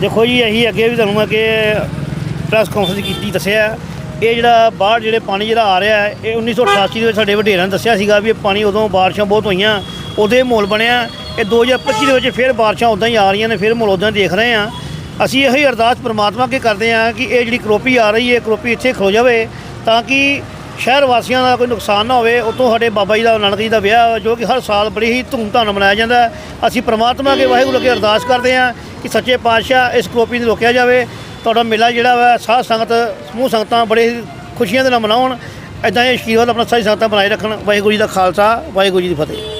ਦੇਖੋ ਜੀ, ਅਸੀਂ ਅੱਗੇ ਵੀ ਤੁਹਾਨੂੰ ਮੈਂ ਕਿ ਪ੍ਰੈਸ ਕਾਨਫਰੰਸ ਕੀਤੀ, ਦੱਸਿਆ। ਇਹ ਜਿਹੜਾ ਬਾਹਰ ਜਿਹੜੇ ਪਾਣੀ ਜਿਹੜਾ ਆ ਰਿਹਾ ਹੈ, ਇਹ 1988 ਦੇ ਵਿੱਚ ਸਾਡੇ ਵਡੇਰਿਆਂ ਨੇ ਦੱਸਿਆ ਸੀਗਾ ਵੀ ਇਹ ਪਾਣੀ ਉਦੋਂ ਬਾਰਿਸ਼ਾਂ ਬਹੁਤ ਹੋਈਆਂ, ਉਹਦੇ ਮਾਹੌਲ ਬਣਿਆ। ਇਹ 2025 ਦੇ ਵਿੱਚ ਫਿਰ ਬਾਰਿਸ਼ਾਂ ਉਦਾਂ ਹੀ ਆ ਰਹੀਆਂ ਨੇ, ਫਿਰ ਮਾਹੌਲ ਉਦਾਂ ਦੇਖ ਰਹੇ ਆ ਅਸੀਂ ਇਹੀ ਅਰਦਾਸ ਪ੍ਰਮਾਤਮਾ ਅੱਗੇ ਕਰਦੇ ਆ ਕਿ ਇਹ ਜਿਹੜੀ ਕਰੋਪੀ ਆ ਰਹੀ ਹੈ, ਕਰੋਪੀ ਇੱਥੇ ਖਲੋ ਜਾਵੇ, ਤਾਂ ਕਿ ਸ਼ਹਿਰ ਵਾਸੀਆਂ ਦਾ ਕੋਈ ਨੁਕਸਾਨ ਨਾ ਹੋਵੇ ਉਤੋਂ ਸਾਡੇ ਬਾਬਾ ਜੀ ਦਾ ਨਾਨਕ ਜੀ ਦਾ ਵਿਆਹ ਜੋ ਕਿ ਹਰ ਸਾਲ ਬੜੀ ਹੀ ਧੂਮਧਾਮ ਨਾਲ ਮਨਾਇਆ ਜਾਂਦਾ ਅਸੀਂ ਪ੍ਰਮਾਤਮਾ ਅੱਗੇ, ਵਾਹਿਗੁਰੂ ਅੱਗੇ ਅਰਦਾਸ ਕਰਦੇ ਹਾਂ ਕਿ ਸੱਚੇ ਪਾਤਸ਼ਾਹ ਇਸ ਕਰੋਪੀ ਨੂੰ ਰੋਕਿਆ ਜਾਵੇ। ਤੁਹਾਡਾ ਮੇਲਾ ਜਿਹੜਾ ਵਾ, ਸਾਧ ਸੰਗਤ, ਸਮੂਹ ਸੰਗਤਾਂ ਬੜੇ ਹੀ ਖੁਸ਼ੀਆਂ ਦੇ ਨਾਲ ਮਨਾਉਣ। ਇਦਾਂ ਇਹ ਆਸ਼ੀਰਵਾਦ ਆਪਣਾ ਸਾਰੀ ਸੰਗਤਾਂ ਬਣਾਈ ਰੱਖਣ। ਵਾਹਿਗੁਰੂ ਜੀ ਦਾ ਖਾਲਸਾ, ਵਾਹਿਗੁਰੂ ਜੀ ਦੀ ਫਤਿਹ।